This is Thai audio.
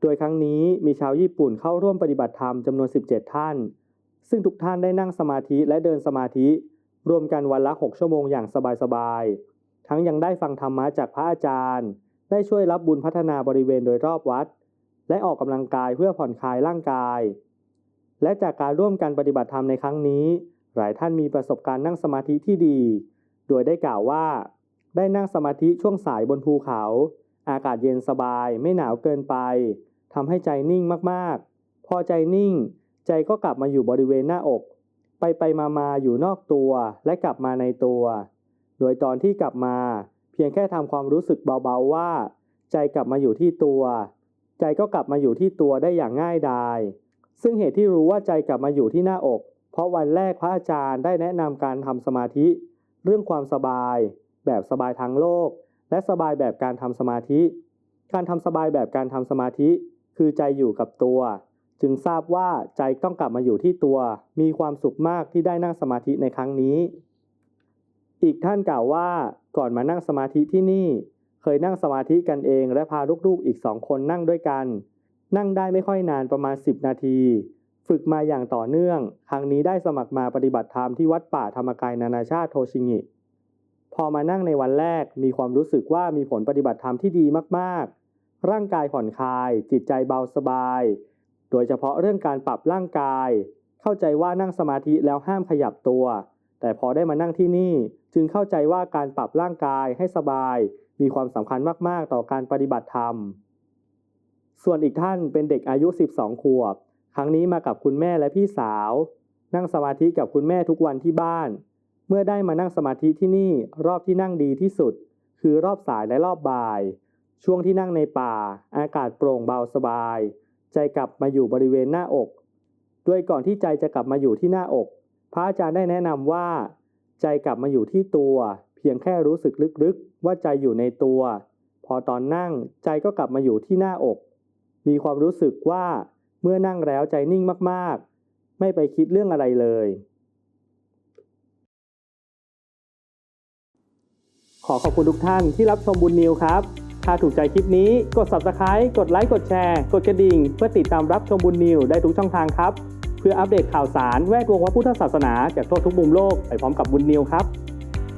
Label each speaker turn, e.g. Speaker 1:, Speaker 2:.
Speaker 1: โดยครั้งนี้มีชาวญี่ปุ่นเข้าร่วมปฏิบัติธรรมจำนวน 17 ท่าน ซึ่งทุกท่านได้นั่งสมาธิและเดินสมาธิ รวมกันวันละ 6 ชั่วโมงอย่างสบายๆ ทั้งยังได้ฟังธรรมะจากพระอาจารย์ ได้ช่วยรับบุญพัฒนาบริเวณโดยรอบวัด และออกกำลังกายเพื่อผ่อนคลายร่างกาย และจากการร่วมกันปฏิบัติธรรมในครั้งนี้ หลายท่านมีประสบการณ์นั่งสมาธิที่ดี โดยได้กล่าวว่า ได้นั่งสมาธิช่วงสายบนภูเขา อากาศเย็นสบายไม่หนาวเกินไปทำให้ใจนิ่งมากๆ พอใจนิ่ง ใจก็กลับมาอยู่บริเวณหน้าอก ไปไปมามาอยู่นอกตัวและกลับมาในตัว โดยตอนที่กลับมา เพียงแค่ทำความรู้สึกเบาๆว่า ใจกลับมาอยู่ที่ตัว ใจก็กลับมาอยู่ที่ตัวได้อย่างง่ายดาย ซึ่งเหตุที่รู้ว่าใจกลับมาอยู่ที่หน้าอก เพราะวันแรกพระอาจารย์ได้แนะนำการทำสมาธิ เรื่องความสบาย แบบสบายทางโลก และสบายแบบการทำสมาธิ การทำสบายแบบการทำสมาธิ คือใจอยู่กับตัว จึงทราบว่าใจต้องกลับมาอยู่ที่ตัว มีความสุขมากที่ได้นั่งสมาธิในครั้งนี้ อีกท่านกล่าวว่าก่อนมานั่งสมาธิที่นี่ เคยนั่งสมาธิกันเอง และพาลูกๆอีกสองคนนั่งด้วยกัน นั่งได้ไม่ค่อยนานประมาณ 10 นาที ฝึกมาอย่างต่อเนื่อง ครั้งนี้ได้สมัครมาปฏิบัติธรรมที่วัดป่าธรรมกายนานาชาติโทชิงิ พอมานั่งในวันแรกมีความรู้สึกว่ามีผลปฏิบัติธรรมที่ดีมากๆ ร่างกายผ่อนคลาย จิตใจเบาสบาย โดยเฉพาะเรื่องการปรับร่างกาย เข้าใจว่านั่งสมาธิแล้วห้ามขยับตัว แต่พอได้มานั่งที่นี่จึงเข้าใจว่าการปรับร่างกายให้สบาย มีความสำคัญมากๆ ต่อการปฏิบัติธรรม ส่วนอีกท่านเป็นเด็กอายุ 12 ขวบ ครั้งนี้มากับคุณแม่และพี่สาว นั่งสมาธิกับคุณแม่ทุกวันที่บ้าน เมื่อได้มานั่งสมาธิที่นี่รอบที่นั่งดีที่สุด คือรอบสายและรอบบ่าย ช่วงที่นั่งในป่า อากาศโปร่งเบาสบาย ใจกลับมาอยู่บริเวณหน้าอกด้วยก่อนที่ใจจะกลับมาอยู่ที่หน้าอก พระอาจารย์ได้แนะนำว่า ใจกลับมาอยู่ที่ตัว เพียงแค่รู้สึกลึกๆ ว่าใจอยู่ในตัว พอตอนนั่งใจก็กลับมาอยู่ที่หน้าอก มีความรู้สึกว่าเมื่อนั่งแล้วใจนิ่งมากๆ ไม่ไปคิดเรื่องอะไรเลย ขอขอบคุณทุกท่านที่รับชมบุญนิวครับ ถ้าถูกใจคลิปนี้กด subscribe กดไลค์กดแชร์ กดกระดิ่ง เพื่อติดตามรับชมบุญนิวได้ทุกช่องทางครับ เพื่ออัปเดตข่าวสารแวดวงพระพุทธศาสนาจากทั่วทุกมุมโลกไปพร้อมกับบุญนิวครับ